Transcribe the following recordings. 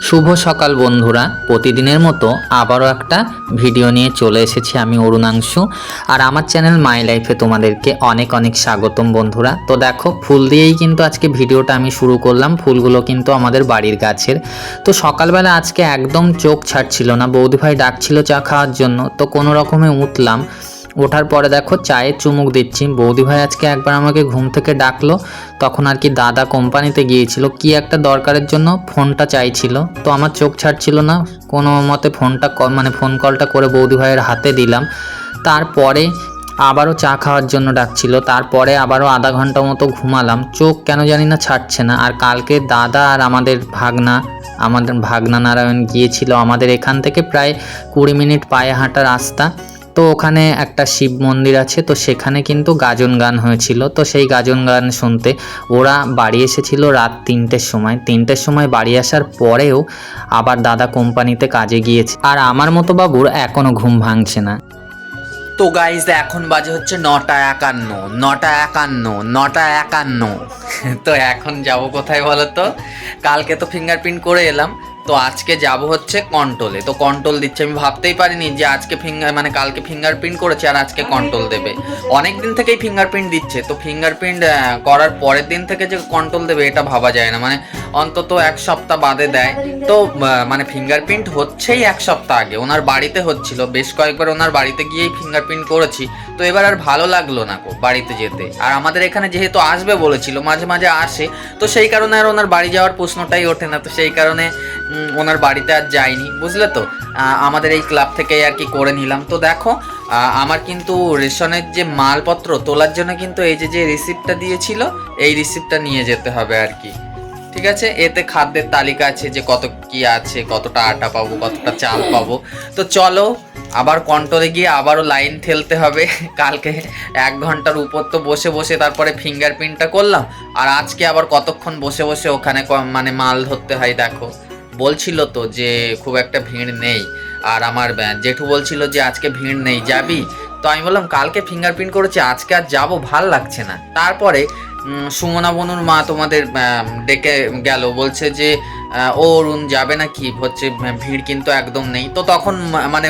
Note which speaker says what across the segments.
Speaker 1: শুভ সকাল বন্ধুরা। প্রতিদিনের মতো আবারও একটা ভিডিও নিয়ে চলে এসেছি আমি অরুণাংশু। আর আমার চ্যানেল মাই লাইফে তোমাদেরকে অনেক অনেক স্বাগতম বন্ধুরা। তো দেখো, ফুল দিয়েই কিন্তু আজকে ভিডিওটা আমি শুরু করলাম। ফুলগুলো কিন্তু আমাদের বাড়ির গাছের। তো সকালবেলা আজকে একদম চোখ ছাড়ছিল না। বৌদি ভাই ডাকছিল চা খাওয়ার জন্য। তো কোনো রকমে উঠলাম। ওঠার পরে দেখো চায়ে চুমুক দিচ্ছি। বৌদি ভাই আজকে একবার আমাকে ঘুম থেকে ডাকলো। তখন আর কি দাদা কোম্পানিতে গিয়েছিল। কি একটা দরকারের জন্য ফোনটা চাইছিল। তো আমার চোখ ছাড়ছিল না। কোনো মতে ফোনটা মানে ফোন কলটা করে বৌদি ভাইয়ের হাতে দিলাম। তারপরে আবারও চা খাওয়ার জন্য ডাকছিল। তারপরে আবারও আধা ঘণ্টা মতো ঘুমালাম। চোখ কেন জানি না ছাড়ছে না। আর কালকে দাদা আর আমাদের ভাগনা আমাদের ভাগনা নারায়ণ গিয়েছিল। আমাদের এখান থেকে প্রায় কুড়ি মিনিট পায়ে হাঁটা রাস্তা। তো ওখানে একটা শিব মন্দির আছে, তো সেখানে কিন্তু গাজন গান হয়েছিল। তো সেই গাজন গান শুনতে ওরা বাড়ি এসেছিল রাত তিনটের সময়। তিনটের সময় বাড়ি আসার পরেও আবার দাদা কোম্পানিতে কাজে গিয়েছে। আর আমার মতো বাবুর এখনও ঘুম ভাঙছে না।
Speaker 2: তো গাইজ এখন বাজে হচ্ছে নটা একান্ন নটা একান্ন নটা একান্ন। তো এখন যাব কোথায় বলো তো কালকে তো ফিঙ্গারপ্রিন্ট করে এলাম। তো আজকে যাব হচ্ছে কন্ট্রোলে। তো কন্ট্রোল দিচ্ছে, আমি ভাবতেই পারিনি যে আজকে ফিঙ্গার মানে কালকে ফিঙ্গারপ্রিন্ট করেছে আর আজকে কন্ট্রোল দেবে। অনেক দিন থেকেই ফিঙ্গারপ্রিন্ট দিচ্ছে, তো ফিঙ্গারপ্রিন্ট করার পরের দিন থেকে যে কন্ট্রোল দেবে এটা ভাবা যায় না। মানে অন্তত এক সপ্তাহ বাদে দেয়। তো মানে ফিঙ্গারপ্রিন্ট হচ্ছেই এক সপ্তাহ আগে, ওনার বাড়িতে হচ্ছিল। বেশ কয়েকবার ওনার বাড়িতে গিয়েই ফিঙ্গারপ্রিন্ট করেছি। তো এবার আর ভালো লাগল না গো বাড়িতে যেতে। আর আমাদের এখানে যেহেতু আসবে বলেছিল, মাঝে মাঝে আসে, তো সেই কারণে আর ওনার বাড়ি যাওয়ার প্রশ্নটাই ওঠে না, তো সেই কারণে ওনার বাড়িতে আর যাইনি, বুঝলে তো? আমাদের এই ক্লাব থেকেই আর কি করে নিলাম। তো দেখো আমার কিন্তু রেশনের যে মালপত্র তোলার জন্য কিন্তু এই যে যে রিসিপ্টটা দিয়েছিল, এই রিসিপ্টটা নিয়ে যেতে হবে আর কি। ঠিক আছে? এতে খাদ্যের তালিকা আছে যে কত কি আছে, কতটা আটা পাবো, কতটা চাল পাবো। তো চলো, আবার কন্ট্রোলে গিয়ে আবারও লাইন ঠেলতে হবে। কালকে এক ঘণ্টার উপর তো বসে বসে তারপরে ফিঙ্গারপ্রিন্টটা করলাম। আর আজকে আবার কতক্ষণ বসে বসে ওখানে মানে মাল ধরতে হয় দেখো। বলছিল তো যে খুব একটা ভিড় নেই। আর আমার জেঠু বলছিল যে আজকে ভিড় নেই, যাবি? তো আমি বললাম, কালকে ফিঙ্গারপ্রিন্ট করেছি, আজকে আর যাব, ভালো লাগছে না। তারপরে সুমনা বনুর মা তোমাদের ডেকে গেল। বলছে যে ও অরুণ যাবে নাকি হচ্ছে ভিড় কিন্তু একদম নেই। তো তখন মানে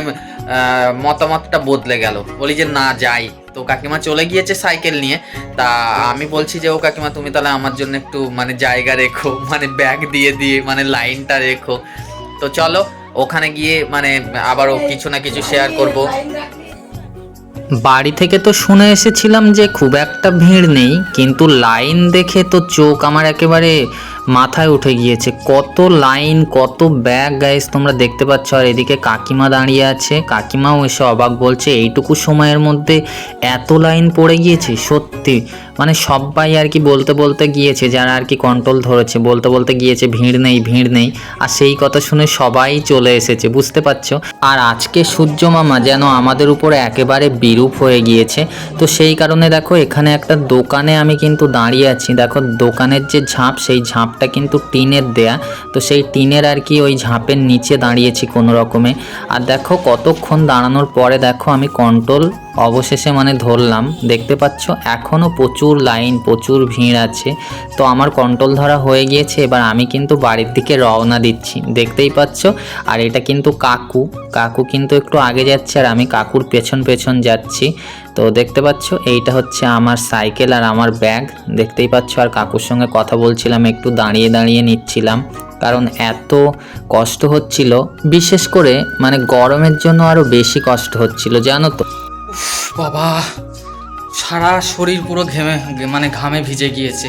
Speaker 2: মতামতটা বদলে গেল। বলি যে না যাই। তো কাকিমা চলে গিয়েছে সাইকেল নিয়ে। তা আমি বলছি যে ও কাকিমা তুমি তাহলে আমার জন্য একটু মানে জায়গা রেখো মানে ব্যাগ দিয়ে দিয়ে মানে লাইনটা রেখো। তো চলো ওখানে গিয়ে মানে আবারও কিছু না কিছু শেয়ার করব।
Speaker 1: বাড়ি থেকে তো শুনে এসেছিলাম যে খুব একটা ভিড় নেই, কিন্তু লাইন দেখে তো চোখ আমার একেবারে মাথায় উঠে গিয়েছে। কত লাইন, কত ব্যাগ গাইস তোমরা দেখতে পাচ্ছ। আর এদিকে কাকিমা দাঁড়িয়ে আছে। কাকিমাও এসে অবাক বলছে, এইটুকু সময়ের মধ্যে এত লাইন পড়ে গিয়েছে? সত্যি মানে সবাই আর কি বলতে বলতে গিয়েছে, যারা আর কি কন্ট্রোল ধরেছে, বলতে বলতে গিয়েছে ভিড় নেই ভিড় নেই। আর সেই কথা শুনে সবাই চলে এসেছে, বুঝতে পারছ? আর আজকে সূর্য মামা যেন আমাদের উপরে একেবারে বিরূপ হয়ে গিয়েছে। তো সেই কারণে দেখো, এখানে একটা দোকানে আমি কিন্তু দাঁড়িয়ে আছি। দেখো, দোকানের যে ঝাঁপ, সেই ঝাঁপটা কিন্তু টিনের দেয়া। তো সেই টিনের আর কি ওই ঝাঁপের নিচে দাঁড়িয়েছি কোনো রকমে। আর দেখো, কতক্ষণ দাঁড়ানোর পরে দেখো, আমি কন্ট্রোল অবশেষে মানে ধরলাম, দেখতে পাচ্ছ এখনও প্রচুর লাইন, প্রচুর ভিড় আছে। তো আমার কন্ট্রোল ধরা হয়ে গিয়েছে, এবার আমি কিন্তু বাড়ির দিকে রওনা দিচ্ছি। দেখতেই পাচ্ছ? আর এটা কিন্তু কাকু। কাকু কিন্তু একটু আগে যাচ্ছে আর আমি কাকুর পেছন পেছন যাচ্ছি। তো দেখতে পাচ্ছ, এইটা হচ্ছে আমার সাইকেল আর আমার ব্যাগ। দেখতেই পাচ্ছ, আর কাকুর সঙ্গে কথা বলছিলাম, একটু দাঁড়িয়ে দাঁড়িয়ে নিচ্ছিলাম। কারণ এত কষ্ট হচ্ছিল, বিশেষ করে মানে গরমের জন্য আরও বেশি কষ্ট হচ্ছিল, জানো তো?
Speaker 2: বাবা, সারা শরীর পুরো ঘেমে মানে ঘামে ভিজে গিয়েছে।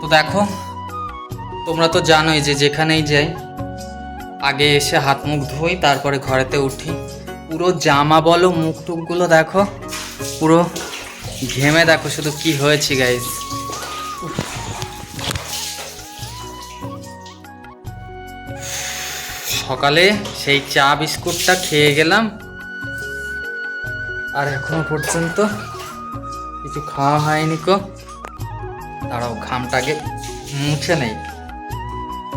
Speaker 2: তো দেখো, তোমরা তো জানোই যে যেখানেই যাই, আগে এসে হাত মুখ ধুই, তারপরে ঘরেতে উঠি। পুরো জামা বলো, মুখ টুকগুলো দেখো, পুরো ঘেমে দেখো শুধু কি হয়েছে গাইজ সকালে সেই চা বিস্কুটটা খেয়ে গেলাম আর এখনও পর্যন্ত কিছু খাওয়া হয়নি কো। দাঁড়াও, ঘামটাকে মুছে নেই।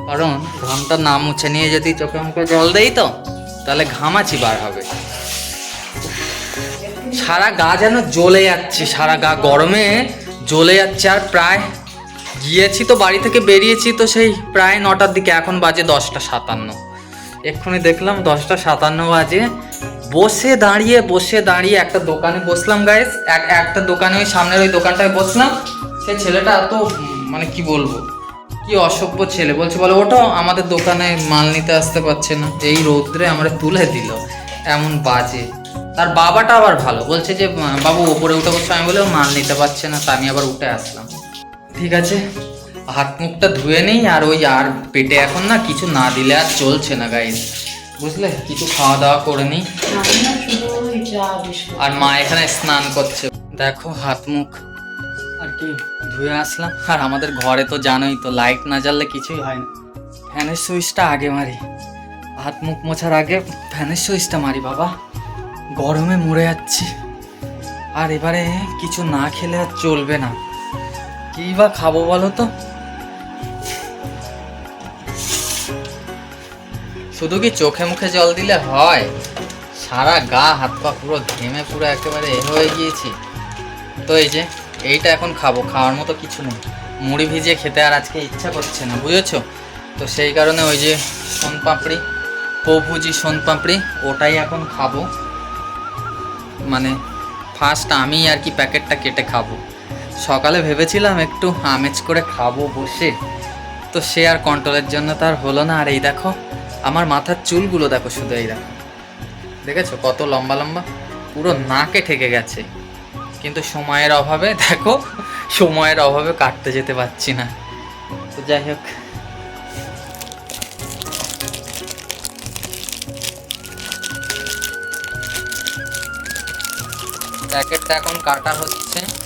Speaker 2: কারণ ঘামটা না মুছে নিয়ে যদি চোখে মুখে জল দেই তো, তাহলে ঘামাচি বার হবে। সারা গা যেন জ্বলে যাচ্ছে, সারা গা গরমে জ্বলে যাচ্ছে। আর প্রায় গিয়েছি তো, বাড়ি থেকে বেরিয়েছি তো সেই প্রায় নটার দিকে, এখন বাজে দশটা সাতান্ন। এক্ষুনি দেখলাম দশটা সাতান্ন বাজে। বসে দাঁড়িয়ে বসে দাঁড়িয়ে একটা দোকানে বসলাম গাইস এক একটা দোকানে ওই সামনের ওই দোকানটায় বসলাম। সেই ছেলেটা এত মানে কি বলব, কি অসভ্য ছেলে। বলছে, বলে ওটো আমাদের দোকানে মাল নিতে আসতে পারছে না। এই রৌদ্রে আমরা তুলে দিল। এমন বাজে। তার বাবাটা আবার ভালো। বলছে যে, বাবু, ওপরে উঠে বসে। আমি বলে মাল নিতে পারছে না। তা আমি আবার উঠে আসলাম। ঠিক আছে? হাত মুখটা ধুয়ে নেই, আর ওই আর পেটে এখন না কিছু না দিলে আর চলছে না গাইস বুঝলে? কিছু খাওয়া দাওয়া করে
Speaker 3: না।
Speaker 2: আর মা এখানে স্নান করছে। দেখো হাত মুখ। আর কি? ধুয়ে আসলাম। আর আমাদের ঘরে তো জানোই তো, লাইট না জ্বাললে কিছুই হয় না। ফ্যানের সুইচটা আগে মারি। হাত মুখ মোছার আগে ফ্যানের সুইচটা মারি, বাবা। গরমে মরে যাচ্ছি। আর এবারে কিছু না খেলে আর চলবে না। কী বা খাব বলো তো? শুধু কি চোখে মুখে জল দিলে হয়? সারা গা, হাত পা পুরো ঘেমে পুরো একেবারে এ হয়ে গিয়েছি। তো এই যে, এইটা এখন খাব, খাওয়ার মতো কিছু নেই। মুড়ি ভিজিয়ে খেতে আর আজকে ইচ্ছা করছে না, বুঝেছ? তো সেই কারণে ওই যে সোন পাপড়ি পৌভুজি সোন পাপড়ি, ওটাই এখন খাব। মানে ফার্স্ট আমি আর কি প্যাকেটটা কেটে খাব। সকালে ভেবেছিলাম একটু আমেজ করে খাব বসে। তো সে আর কন্ট্রোলের জন্য তার হলো না। আর এই দেখো আমার মাথার চুলগুলো দেখো শুধু এই দেখো। দেখেছ? কত লম্বা লম্বা। পুরো নাকে ঠেকে গেছে। কিন্তু সময়ের অভাবে, দেখো, সময়ের অভাবে কাটতে যেতে পারছি না। তো যাই হোক। প্যাকেটটা এখন কাটা হচ্ছে।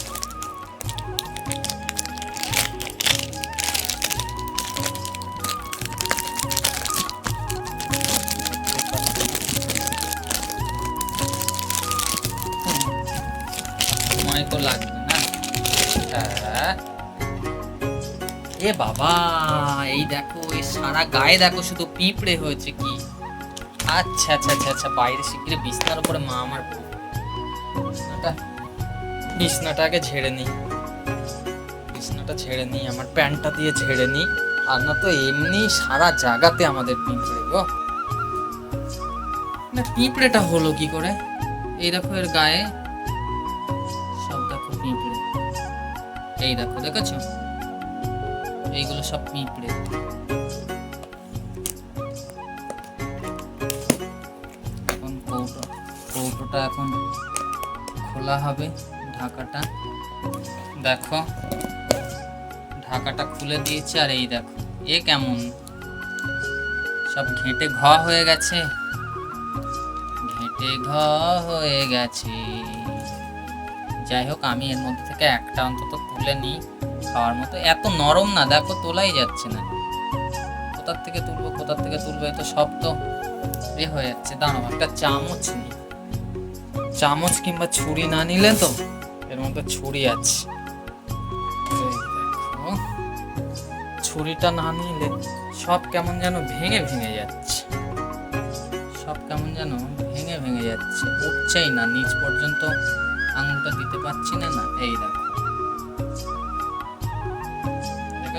Speaker 2: এ বাবা, এই দেখো, এই সারা গায়ে দেখো, শুধু পিঁপড়ে হয়েছে কি? আচ্ছা আচ্ছা আচ্ছা আচ্ছা বাইরে শিগগিরি বিছনার উপরে মা আমার বিছনাটা আগে ঝেড়ে নিই। বিছনাটা ঝেড়ে নিই, আমার প্যান্টটা দিয়ে ঝেড়ে নিই। আর না তো এমনি সারা জায়গাতে আমাদের পিঁপড়ে গো। না, পিঁপড়েটা হলো কি করে? এই দেখো এর গায়ে। সব দেখো পিঁপড়ে। এই দেখো, দেখেছ? এইগুলো সব পিঁপড়ে এখন কৌটো, কৌটোটা এখন খোলা হবে ঢাকাটা। দেখো, ঢাকাটা খুলে দিয়েছে আর এই দেখো, এ কেমন? সব ঘেঁটে ঘ হয়ে গেছে। ঘেঁটে ঘ হয়ে গেছে। যাই হোক, আমি এর মধ্যে থেকে একটা অন্তত তুলে নিই। খাওয়ার মতো। এত নরম না, দেখো তোলাই যাচ্ছে না। কোথার থেকে তুলবো, কোথার থেকে তুলবো এ তো সব তো এ হয়ে যাচ্ছে। দাঁড়াও, একটা চামচ নিই। চামচ কিংবা ছুরি না নিলে তো এর মধ্যে ছুরি আছে। ছুরিটা না নিলে সব কেমন যেন ভেঙে ভেঙে যাচ্ছে। সব কেমন যেন ভেঙে ভেঙে যাচ্ছে। উঠছেই না, নিচ পর্যন্ত আঙুলটা দিতে পারছি না না, এই দেখো।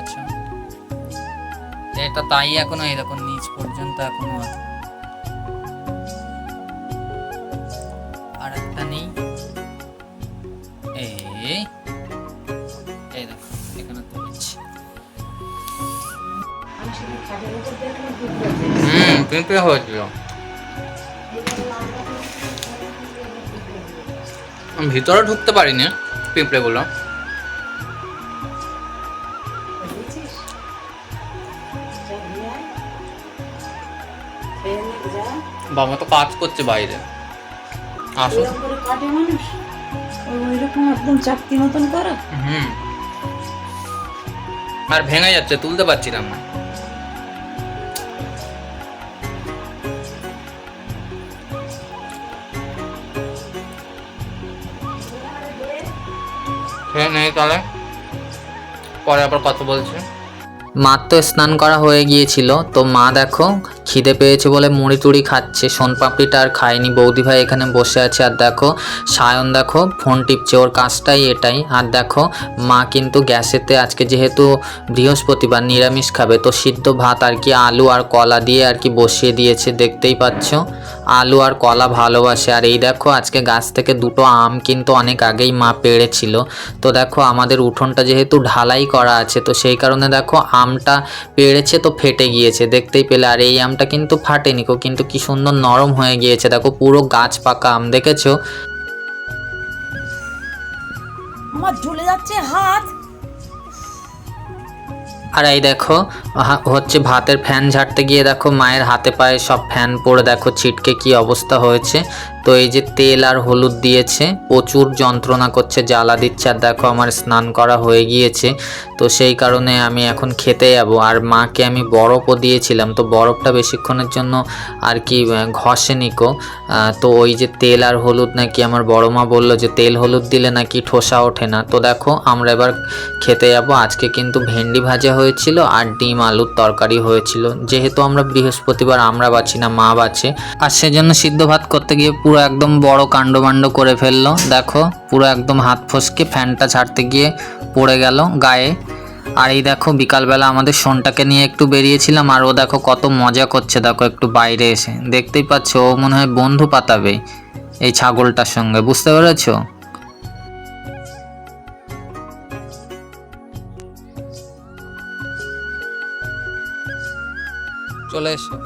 Speaker 2: দেখেছ এটা তাই এখনও দেখো নিচ পর্যন্ত এখনও আছে আর একটা নেই। পিঁপড়ে হয়েছিল। ভিতরে ঢুকতে পারিনি পিঁপড়েগুলো। বাবা তো কাজ করছে বাইরে। আসো।
Speaker 3: ওইরকম একদম চাকতি মতন করা?
Speaker 2: হুম। আর ভেঙে যাচ্ছে তুলতে পারছিলাম না নেই তাহলে। পরে আবার কথা বলছে।
Speaker 1: মার তো স্নান করা হয়ে গিয়েছিল তো মা দেখো
Speaker 2: খিদে পেয়েছে বলে মুড়ি টুড়ি খাচ্ছে। সোনপাপড়িটা আর খায়নি। বৌদি ভাই এখানে বসে আছে। আর দেখো, সায়ন দেখো, ফোন টিপছে। ওর কাজটাই এটাই। আর দেখো, মা কিন্তু গ্যাসেতে আজকে যেহেতু বৃহস্পতিবার নিরামিষ খাবে, তো সিদ্ধ ভাত আর কি আলু আর কলা দিয়ে আর কি বসিয়ে দিয়েছে। দেখতেই পাচ্ছ, আলু আর কলা ভালোবাসে। আর এই দেখো, আজকে গাছ থেকে দুটো আম কিন্তু অনেক আগেই মা পেড়েছিল। তো দেখো, আমাদের উঠোনটা যেহেতু ঢালাই করা আছে, তো সেই কারণে দেখো, আমটা পেড়েছে তো ফেটে গিয়েছে। দেখতেই পেলে। আর এই আমটা কিন্তু ফাটেনি কো কিন্তু কি সুন্দর নরম হয়ে গিয়েছে। দেখো পুরো গাছ পাকা আম দেখেছ?
Speaker 3: আমার ঝুলে যাচ্ছে হাত।
Speaker 2: আর এই দেখো হচ্ছে ভাতের ফ্যান ঝাড়তে গিয়ে দেখো মায়ের হাতে পায়ে সব ফ্যান পড়ে। দেখো ছিটকে কি অবস্থা হয়েছে। তো এই যে তেল আর হলুদ দিয়েছে প্রচুর যন্ত্রণা করছে জ্বালা দিচ্ছে আর দেখো আমার স্নান করা হয়ে গিয়েছে তো সেই কারণে আমি এখন খেতে যাব। আর মাকে আমি বরফও দিয়েছিলাম তো বরফটা বেশিক্ষণের জন্য আর কি আহ, ঘষেনি কো। আহ, তো ওই যে তেল আর হলুদ নাকি আমার বড় মা বলল যে তেল হলুদ দিলে নাকি ঠোসা ওঠে না। তো দেখো আমরা এবার খেতে যাব। আজকে কিন্তু ভেন্ডি ভাজা হয়েছিল আর ডিম আলুর তরকারি হয়েছিল। যেহেতু আমরা বৃহস্পতিবার আমরা বাছি না মা বাছে। আর সেজন্য সিদ্ধ ভাত করতে গিয়ে পুরো একদম বড় কাণ্ডমাণ্ড করে ফেলল। দেখো, পুরো একদম হাত ফসকে ফ্যানটা ছাড়তে গিয়ে পড়ে গেল গায়ে। আর এই দেখো, বিকালবেলা আমাদের সোনটাকে নিয়ে একটু বেরিয়েছিলাম, আর ও দেখো কত মজা করছে, দেখো একটু বাইরে এসে। দেখতেই পাচ্ছ, ও মনে হয় বন্ধু পাতাবে এই ছাগলটার সঙ্গে, বুঝতে পেরেছ? চলে এসো।